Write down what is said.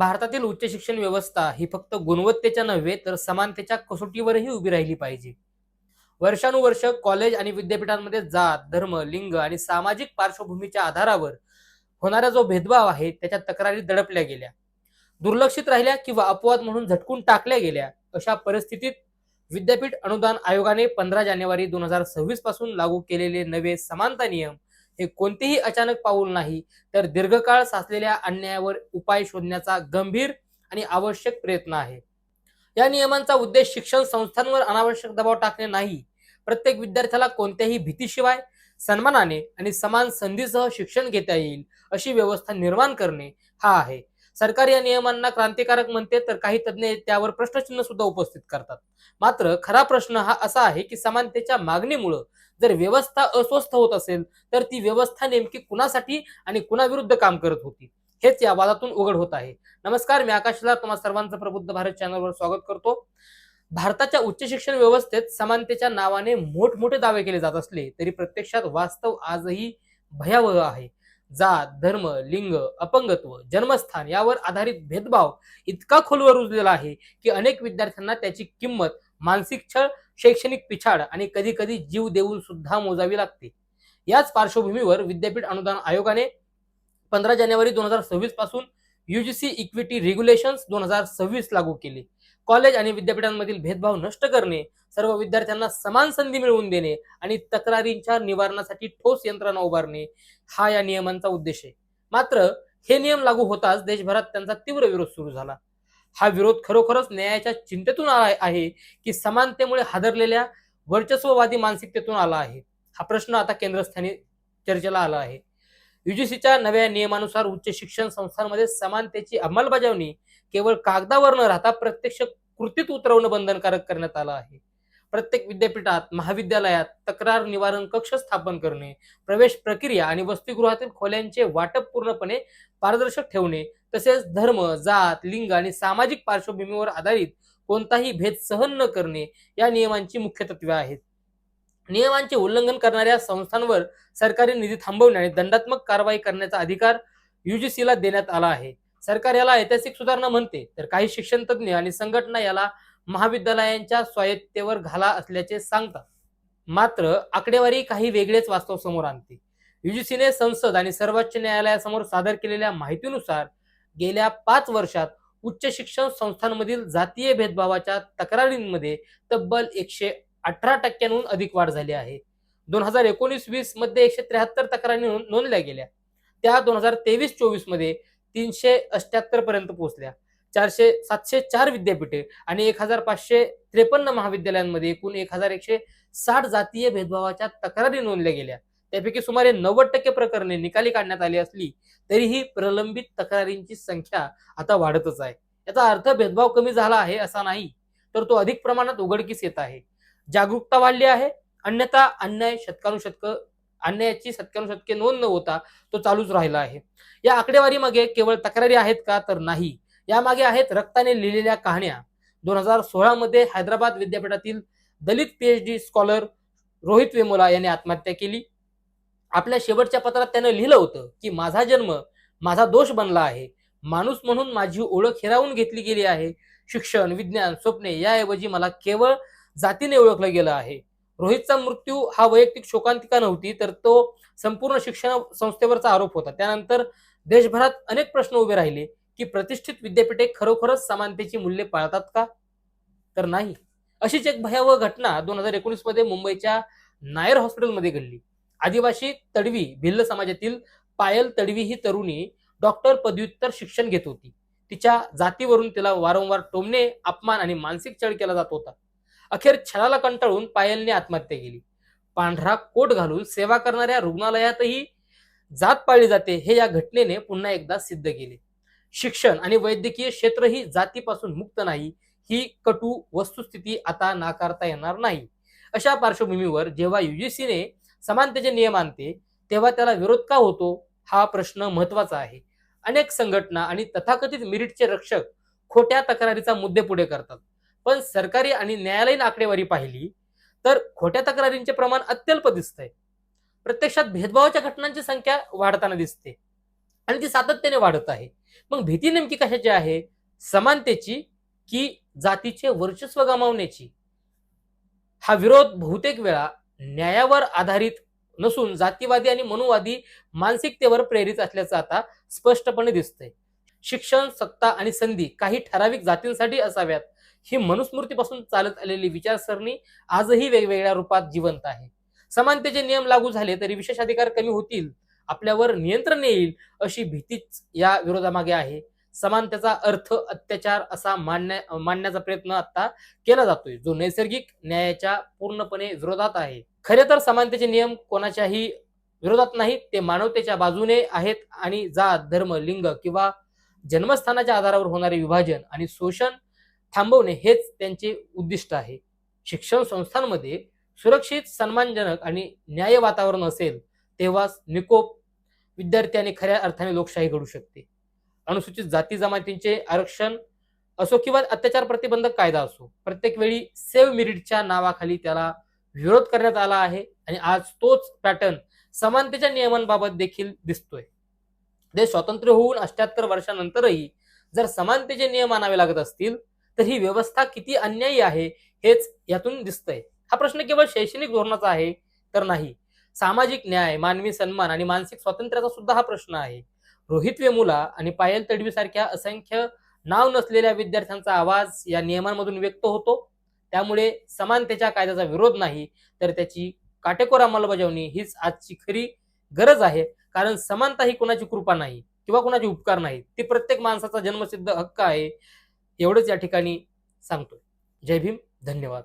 भारतातील उच्च शिक्षण व्यवस्था ही फक्त गुणवत्तेच्या नव्हे तर समानतेच्या कसोटीवरही उभी राहिली पाहिजे. वर्षानुवर्ष कॉलेज आणि विद्यापीठांमध्ये जात धर्म लिंग आणि सामाजिक पार्श्वभूमीच्या आधारावर होणारा जो भेदभाव आहे त्याच्या तक्रारी दडपल्या गेल्या. दुर्लक्षित राहिल्या किंवा अपवाद म्हणून झटकून टाकल्या गेल्या अशा परिस्थितीत विद्यापीठ अनुदान आयोगाने पंधरा जानेवारी दोन हजार सव्वीसपासून लागू केलेले नवे समानता नियम हे कोणतेही अचानक पाऊल नाही तर दीर्घकाळ साचलेल्या अन्यायावर उपाय शोधण्याचा गंभीर आणि आवश्यक प्रयत्न आहे. या नियमांचा उद्देश शिक्षण संस्थांवर अनावश्यक दबाव टाकणे नाही. प्रत्येक विद्यार्थ्याला कोणत्याही भीतीशिवाय सन्मानाने आणि समान संधीसह शिक्षण घेता येईल अशी व्यवस्था निर्माण करणे हा आहे. सरकार या नियमांना क्रांतिकारक म्हणते तर काही तज्ज्ञ त्यावर प्रश्नचिन्ह सुद्धा उपस्थित करतात. मात्र खरा प्रश्न हा असा आहे की समानतेच्या मागणीमुळं जर व्यवस्था अस्वस्थ होत असेल तर ती व्यवस्था नेमकी कुणासाठी आणि कुणाविरुद्ध काम करत होती? हेच या वादातून उघड होत आहे. नमस्कार मी आकाशला तुम्हाला सर्वांचं प्रबुद्ध भारत चॅनलवर स्वागत करतो. भारताच्या उच्च शिक्षण व्यवस्थेत समानतेच्या नावाने मोठमोठे दावे केले जात असले तरी प्रत्यक्षात वास्तव आजही भयावह आहे. जात धर्म लिंग अपंगत्व जन्मस्थान यावर आधारित भेदभाव इतका खोलवर रुजलेला आहे की अनेक विद्यार्थ्यांना त्याची किंमत मानसिक छळ शैक्षणिक पिछाड आणि कधी कधी जीव देऊन सुद्धा मोजावी लागते. याच पार्श्वभूमीवर विद्यापीठ अनुदान आयोगाने पंधरा जानेवारी दोन हजार सव्वीसपासून युजीसी इक्विटी रेग्युलेशन्स दोन हजार सव्वीस लागू केले. कॉलेज आणि विद्यापीठांमधील भेदभाव नष्ट करणे सर्व विद्यार्थ्यांना समान संधी मिळवून देणे आणि तक्रारींच्या निवारणासाठी ठोस यंत्रणा उभारणे हा या नियमांचा उद्देश आहे. मात्र हे नियम लागू होताच देशभरात त्यांचा तीव्र विरोध सुरू झाला. हा विरोध खरोखरच न्यायाच्या चिंतेतून आला आहे की समानतेमुळे हादरलेल्या वर्चस्ववादी मानसिकतेतून आला आहे? हा प्रश्न आता केंद्रस्थानी चर्चेला आला आहे. युजीसीच्या नव्या नियमानुसार उच्च शिक्षण संस्थांमध्ये समानतेची अंमलबजावणी केवळ कागदावर न राहता प्रत्यक्ष कृतीत उतरवणं बंधनकारक करण्यात आलं आहे. प्रत्येक विद्यापीठात महाविद्यालयात तक्रार निवारण कक्ष स्थापन करणे प्रवेश प्रक्रिया आणि वसतिगृहातील खोल्यांचे वाटप पूर्णपणे पारदर्शक ठेवणे तसेच धर्म जात लिंग आणि सामाजिक पार्श्वभूमीवर आधारित कोणताही भेद सहन न करणे या नियमांची मुख्य तत्वे आहेत. नियमांचे उल्लंघन करणाऱ्या संस्थांवर सरकारी निधी थांबवणे आणि दंडात्मक कारवाई करण्याचा अधिकार युजीसीला देण्यात आला आहे. सरकार याला ऐतिहासिक सुधारणा म्हणते. तर काही शिक्षण तज्ज्ञ आणि संघटना याला महाविद्यालयांच्या स्वायत्तेवर घाला असल्याचे सांगतात. मात्र आकडेवारी काही वेगळेच वास्तव समोर आणते. युजीसीने संसद आणि सर्वोच्च न्यायालयासमोर सादर केलेल्या माहितीनुसार गेल्या पाच वर्षात उच्च शिक्षण संस्थांमधील जातीय भेदभावाच्या तक्रारींमध्ये तब्बल एकशे अठरा टक्क्यांहून अधिक वाढ झाली आहे. दोन हजार एकोणीस वीसमध्ये एकशे त्र्याहत्तर तक्रारी नोंदल्या गेल्या. त्या दोन हजार तेवीस चोवीसमध्ये तीनशे अष्ट्याहत्तर पर्यंत पोहोचल्या. चारशे सातशे चार विद्यापीठे आणि एक हजार पाचशे त्रेपन्न महाविद्यालयांमध्ये एकूण एक हजार एकशे साठ जातीय भेदभावाच्या तक्रारी नोंदल्या गेल्या. त्यापैकी सुमारे नव्वद टक्के प्रकरणे निकाली काढण्यात आली असली तरीही प्रलंबित तक्रारींची संख्या आता वाढतच आहे. याचा अर्थ भेदभाव कमी झाला आहे असा नाही तर तो अधिक प्रमाणात उघडकीस येत आहे. जागरूकता वाढली आहे. अन्यथा अन्याय शतकानुशतक अन्यायाची शतकानुशतके नोंद न होता तो चालूच राहिला आहे. या आकडेवारी मागे केवळ तक्रारी आहेत का तर नाही. यामागे आहेत रक्ताने लिहिलेल्या कहाण्या. दोन हजार सोळा मध्ये हैदराबाद विद्यापीठातील दलित पीएचडी स्कॉलर रोहित वेमोला यांनी आत्महत्या केली. आपल्या शेवटच्या पत्रात त्यानं लिहिलं होतं की माझा जन्म माझा दोष बनला आहे. माणूस म्हणून माझी ओळख हिरावून घेतली गेली आहे. शिक्षण विज्ञान स्वप्ने याऐवजी मला केवळ जातीने ओळखलं गेलं आहे. रोहितचा मृत्यू हा वैयक्तिक शोकांतिका नव्हती तर तो संपूर्ण शिक्षण संस्थेवरचा आरोप होता. त्यानंतर देशभरात अनेक प्रश्न उभे राहिले की प्रतिष्ठित विद्यापीठे खरोखरच समानतेची मूल्ये पाळतात का? तर नाही. अशीच एक भयावह घटना दोन हजार एकोणीसमध्ये मुंबईच्या नायर हॉस्पिटलमध्ये घडली. आदिवासी तडवी भिल्ल समाजातील पायल तडवी ही तरुणी डॉक्टर पदव्युत्तर शिक्षण घेत होती. तिच्या जातीवरून तिला वारंवार टोमणे अपमान आणि मानसिक छळ केला जात होता. अखेर छळाला कंटाळून पायलने आत्महत्या केली. पांढरा कोट घालून सेवा करणाऱ्या रुग्णालयातही जात पाळली जाते हे या घटनेने पुन्हा एकदा सिद्ध केले. शिक्षण आणि वैद्यकीय क्षेत्र ही जातीपासून मुक्त नाही ही कटू वस्तुस्थिती आता नाकारता येणार नाही. अशा पार्श्वभूमीवर जेव्हा युजीसीने समानतेचे नियम आणते तेव्हा त्याला विरोध का होतो? हा प्रश्न महत्त्वाचा आहे. अनेक संघटना आणि तथाकथित मिरिटचे रक्षक खोट्या तक्रारीचा मुद्दे पुढे करतात. पण सरकारी आणि न्यायालयीन आकडेवारी पाहिली तर खोट्या तक्रारींचे प्रमाण अत्यल्प दिसतंय. प्रत्यक्षात भेदभावाच्या घटनांची संख्या वाढताना दिसते आणि ती सातत्याने वाढत आहे. मग भीती नेमकी कशाची आहे? समानतेची की जातीचे वर्चस्व गमावण्याची? हा विरोध बहुतेक वेळा न्यायावर आधारित नसून जातीवादी आणि मनुवादी मानसिकतेवर प्रेरित असल्याचं आता स्पष्टपणे दिसतंय. शिक्षण सत्ता आणि संधी काही ठराविक जातींसाठी असाव्यात. ही मनुस्मृतीपासून चालत आलेली विचारसरणी आजही वेगवेगळ्या रूपात जिवंत आहे. समानतेचे नियम लागू झाले तरी विशेष अधिकार कमी होतील आपल्यावर नियंत्रण येईल अशी भीतीच या विरोधामागे आहे. समानतेचा अर्थ अत्याचार असा मानण्या मांडण्याचा प्रयत्न आता केला जातोय जो नैसर्गिक न्यायाच्या पूर्णपणे विरोधात आहे. खरे तर समानतेचे नियम कोणाच्याही विरोधात नाहीत ते मानवतेच्या बाजूने आहेत आणि जात धर्म लिंग किंवा जन्मस्थानाच्या आधारावर होणारे विभाजन आणि शोषण थांबवणे हेच त्यांचे उद्दिष्ट आहे. शिक्षण संस्थांमध्ये सुरक्षित सन्मानजनक आणि न्याय वातावरण असेल तेव्हाच निकोप विद्यार्थी खऱ्या अर्थाने लोकशाही घडू शकते. अनुसूचित जाती जमातींचे आरक्षण असो किंवा अत्याचार प्रतिबंधक कायदा असो प्रत्येक वेळी सेव्ह मेरिटच्या नावाखाली त्याला विरोध करण्यात आला आहे आणि आज तोच पॅटर्न समानतेच्या नियमांबाबत देखील दिसतोय. देश स्वातंत्र्य होऊन अठ्याहत्तर वर्षानंतरही जर समानतेचे नियम आणावे लागत असतील तर ही व्यवस्था किती अन्यायी आहे हेच यातून दिसतंय. हा प्रश्न केवळ शैक्षणिक धोरणाचा आहे तर नाही. सामाजिक न्याय मानवी सन्मान आणि मानसिक स्वातंत्र्याचा सुद्धा हा प्रश्न आहे. रोहित वेमुला आणि पायल तडवी सारख्या असंख्य नाव नसलेल्या विद्यार्थ्यांचा आवाज या नियमांमधून व्यक्त होतो. त्यामुळे समानतेच्या कायद्याचा विरोध नाही तर त्याची काटेकोर अंमलबजावणी हीच आजची खरी गरज आहे. कारण समानता ही कुणाची कृपा नाही किंवा कोणाचे उपकार नाही. ती प्रत्येक माणसाचा जन्मसिद्ध हक्क आहे. एवढंच या ठिकाणी सांगतोय. जय भीम धन्यवाद.